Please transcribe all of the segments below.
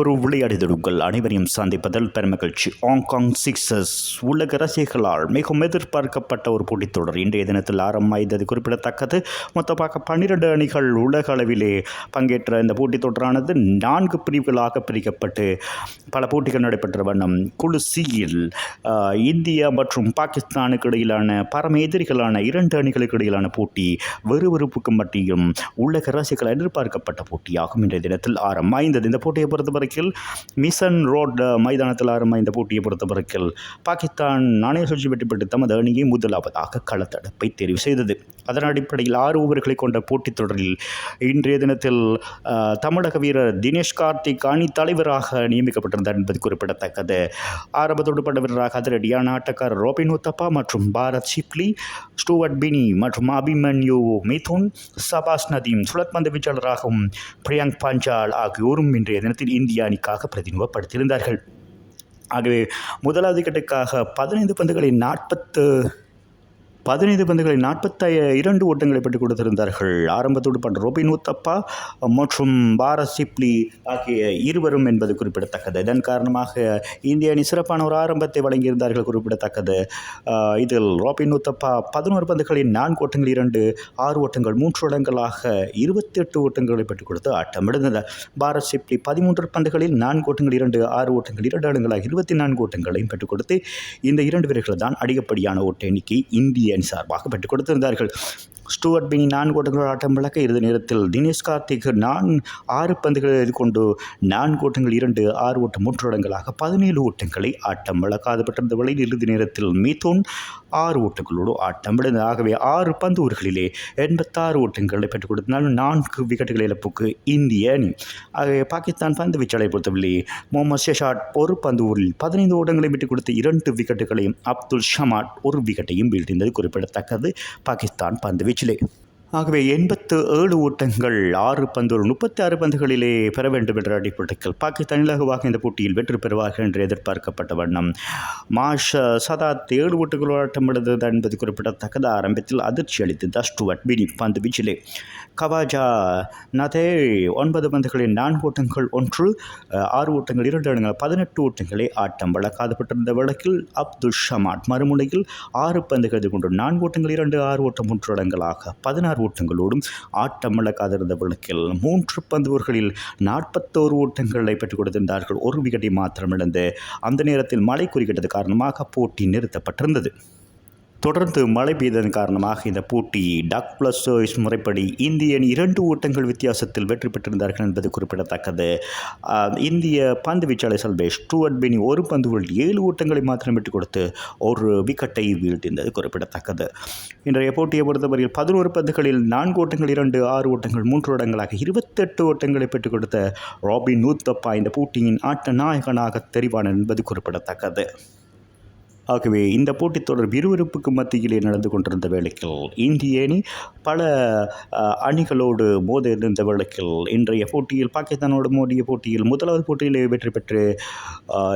ஒரு விளையாடியது அனைவரையும் சந்திப்பதில் பெருமகிழ்ச்சி. ஹாங்காங் சிக்ஸஸ் உலக ரசிகர்களால் மிகவும் எதிர்பார்க்கப்பட்ட ஒரு போட்டித் தொடர். இன்றைய தினத்தில் ஆரம்பமாய்ந்தது குறிப்பிடத்தக்கது. மொத்தமாக பன்னிரண்டு அணிகள் உலக அளவிலே பங்கேற்ற இந்த போட்டித் தொடரானது நான்கு பிரிவுகளாக பிரிக்கப்பட்டு பல போட்டிகள் நடைபெற்ற வண்ணம். குழு சியில் இந்தியா மற்றும் பாகிஸ்தானுக்கு இடையிலான பரம எதிரிகளான இரண்டு அணிகளுக்கு இடையிலான போட்டி வெறுவெறுப்புக்கு மட்டியும் உலக ரசிகர்கள் எதிர்பார்க்கப்பட்ட போட்டியாகும். இன்றைய தினத்தில் ஆரம்பமாய்ந்தது இந்த போட்டியை பொறுத்தவரை பொறுத்தவரைக்கில் மிசன் ரோட் மைதானத்தில் ஆரம்ப இந்த போட்டியை பொறுத்தவரைக்கில் பாகிஸ்தான் நாணய சுழற்சி வெற்றி பெற்று தமது அணியை முதலாவதாக களத்தடுப்பை தெரிவு செய்தது. அதன் அடிப்படையில் ஆறு ஓவர்களை கொண்ட போட்டித் தொடரில் இன்றைய தினத்தில் தமிழக வீரர் தினேஷ் கார்த்திக் அணி தலைவராக நியமிக்கப்பட்டிருந்தார் என்பது குறிப்பிடத்தக்கது. ஆரம்பத்தோடு பட்ட வீரராக அதிரடியான ஆட்டக்காரர் ரோபின் உத்தப்பா மற்றும் பாரத் ஷிப்லி ஸ்டூவர்ட் பினி மற்றும் அபிமன்யு மிதுன் சபாஸ் நதீம் சுழற்பந்து வீச்சாளராகவும் பிரியங்க் பாஞ்சால் ஆகியோரும் இன்றைய தினத்தில் இந்திய அணிக்காக பிரதிநிதிப்படுத்தியிருந்தார்கள் ஆகவே முதலாவது கட்டுக்காக பதினைந்து பந்துகளில் நாற்பத்து பதினைந்து பந்துகளில் நாற்பத்தி இரண்டு ஓட்டங்களை பெற்றுக் கொடுத்திருந்தார்கள். ஆரம்பத்தோடு பண்ற ரோபின் உத்தப்பா மற்றும் பாரத் சிப்லி ஆகிய இருவரும் என்பது குறிப்பிடத்தக்கது. இதன் காரணமாக இந்திய அணி சிறப்பான ஒரு ஆரம்பத்தை வழங்கியிருந்தார்கள் குறிப்பிடத்தக்கது. இதில் ரோபின் உத்தப்பா பதினோரு பந்துகளில் நான்கு ஓட்டங்கள் இரண்டு ஆறு ஓட்டங்கள் மூன்று இடங்களாக இருபத்தி எட்டு ஓட்டங்களை பெற்றுக் கொடுத்து ஆட்டம் பாரத் சிப்லி பதிமூன்று பந்துகளில் நான்கு ஓட்டங்கள் இரண்டு ஆறு ஓட்டங்கள் இரண்டு இடங்களாக இருபத்தி நான்கு ஓட்டங்களையும் பெற்றுக் கொடுத்து இந்த இரண்டு வீரர்கள் தான் அதிகப்படியான ஓட்ட எண்ணிக்கை இந்திய அணி சார்பாக பெற்றுக் கொடுத்திருந்தார்கள். ஸ்டூவர்ட் பினி நான்கு ஓட்டங்கள் ஆட்டம் விளக்க இறுதி நேரத்தில் தினேஷ் கார்த்திக் நான் ஆறு பந்துகளை எதிர்கொண்டு நான்கு ஓட்டங்கள் இரண்டு ஆறு ஓட்டம் மூன்று ஓடங்களாக பதினேழு ஓட்டங்களை ஆட்டம் விளக்காது பெற்றிருந்த வேளையில் இறுதி நேரத்தில் மீதோன் ஆறு ஓட்டங்களோடு ஆட்டம் விழுந்தது ஆகவே ஆறு பந்து ஊர்களிலே எண்பத்தாறு ஓட்டங்களை பெற்றுக் கொடுத்தனால் நான்கு விக்கெட்டுகள் இழப்புக்கு இந்திய அணி. ஆகவே பாகிஸ்தான் பந்து வீச்சலை பொறுத்தவில்லை முகமது ஷெஷாட் ஒரு பந்து ஊரில் பதினைந்து ஓட்டங்களை விட்டுக் கொடுத்து இரண்டு விக்கெட்டுகளையும் அப்துல் ஷமாட் ஒரு விக்கெட்டையும் வீழ்த்தியது. குறிப்பிடத்தக்கது பாகிஸ்தான் பந்து வீச்சிலே ஆகவே எண்பத்து ஏழு ஓட்டங்கள் ஆறு பந்துகள் முப்பத்தி ஆறு பந்துகளிலே பெற வேண்டும் என்ற அடிப்படையில் பாகிஸ்தான் இலகுவாக இந்த போட்டியில் வெற்றி பெறுவார்கள் என்று எதிர்பார்க்கப்பட்ட வண்ணம். மாஷ் சதாத் ஏழு ஓட்டுகள் ஆட்டம் எழுந்தது என்பது குறிப்பிடத்தக்கது. ஆரம்பத்தில் அதிர்ச்சி அளித்தது அஸ்டுவட் வினி பந்து வீச்சிலே. கவாஜா நதே ஒன்பது பந்துகளில் நான்கு ஓட்டங்கள் ஒன்று ஆறு ஓட்டங்கள் இரண்டு இடங்கள் பதினெட்டு ஓட்டங்களை ஆட்டம் வழக்காதப்பட்டிருந்த வழக்கில் அப்துல் ஷமாட் மறுமுனையில் ஆறு பந்துகள் கொண்டு நான்கு ஓட்டங்கள் இரண்டு ஆறு ஓட்டம் மூன்று இடங்களாக பதினாறு ஓட்டங்களோடும் ஆட்டமிழக்காதிருந்தவர்களுக்கு மூன்று பந்துவர்களில் நாற்பத்தோரு ஓட்டங்களை பெற்றுக் கொடுத்திருந்தார்கள். ஒரு விக்கெட்டை மாத்திரம் இழந்து அந்த நேரத்தில் மழை குறிக்கிட்டது காரணமாக போட்டி நிறுத்தப்பட்டிருந்தது. தொடர்ந்து மழை பெய்ததன் காரணமாக இந்த போட்டி டக் பிளஸ் முறைப்படி இந்திய அணி இரண்டு ஓட்டங்கள் வித்தியாசத்தில் வெற்றி பெற்றிருந்தார்கள் என்பது குறிப்பிடத்தக்கது. இந்திய பந்து வீச்சாளர் சல்பேஷ் ஸ்டூவர்ட் பெனி ஒரு பந்துகள் ஏழு ஓட்டங்களை மாத்திரம் விட்டுக் கொடுத்து ஒரு விக்கெட்டை வீழ்த்தியது குறிப்பிடத்தக்கது. இன்றைய போட்டியை பொறுத்தவரையில் பதினோரு பந்துகளில் நான்கு ஓட்டங்கள் இரண்டு ஆறு ஓட்டங்கள் மூன்று இடங்களாக இருபத்தெட்டு ஓட்டங்களை பெற்றுக் கொடுத்த ராபின் நூத்தப்பா இந்த போட்டியின் ஆட்ட நாயகனாக தெரிவானார் என்பது குறிப்பிடத்தக்கது. ஆகவே இந்த போட்டித் தொடர் விறுவிறுப்புக்கு மத்தியிலே நடந்து கொண்டிருந்த வேளையில் இந்திய அணி பல அணிகளோடு மோத இருந்த வேளையில் இன்றைய போட்டியில் பாகிஸ்தானோடு மோதிய போட்டியில் முதலாவது போட்டியிலே வெற்றி பெற்று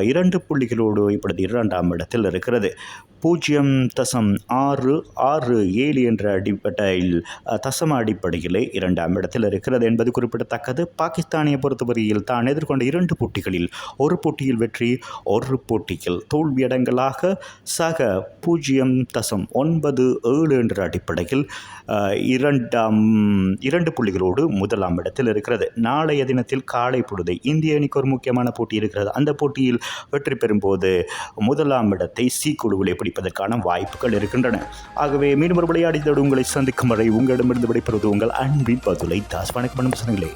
இரண்டு புள்ளிகளோடு இப்பொழுது இரண்டாம் இடத்தில் இருக்கிறது. பூஜ்ஜியம் தசம் ஆறு ஆறு ஏழு என்ற அடிப்படையில் தசம அடிப்படையிலே இரண்டாம் இடத்தில் இருக்கிறது என்பது குறிப்பிடத்தக்கது. பாகிஸ்தானிய பொறுத்தவரையில் தான் எதிர்கொண்ட இரண்டு போட்டிகளில் ஒரு போட்டியில் வெற்றி ஒரு போட்டியில் தோல்வியடங்களாக சக பூஜ்ஜியம் தசம் ஒன்பது ஏழு என்ற அடிப்படையில் இரண்டாம் இரண்டு புள்ளிகளோடு முதலாம் இடத்தில் இருக்கிறது. நாளைய தினத்தில் காலை பொழுது இந்திய அணிக்கு ஒரு முக்கியமான போட்டி இருக்கிறது. அந்த போட்டியில் வெற்றி பெறும்போது முதலாம் இடத்தை சி எப்படி பிடிப்பதற்கான வாய்ப்புகள் இருக்கின்றன. ஆகவே மீண்டும் ஒரு விளையாடி உங்களை சந்திக்கும் வரை உங்களிடமிருந்து விடைபெறுவது உங்கள் அன்பின் பதுலை தாஸ். வணக்கம் பண்ணும் சொந்தங்களே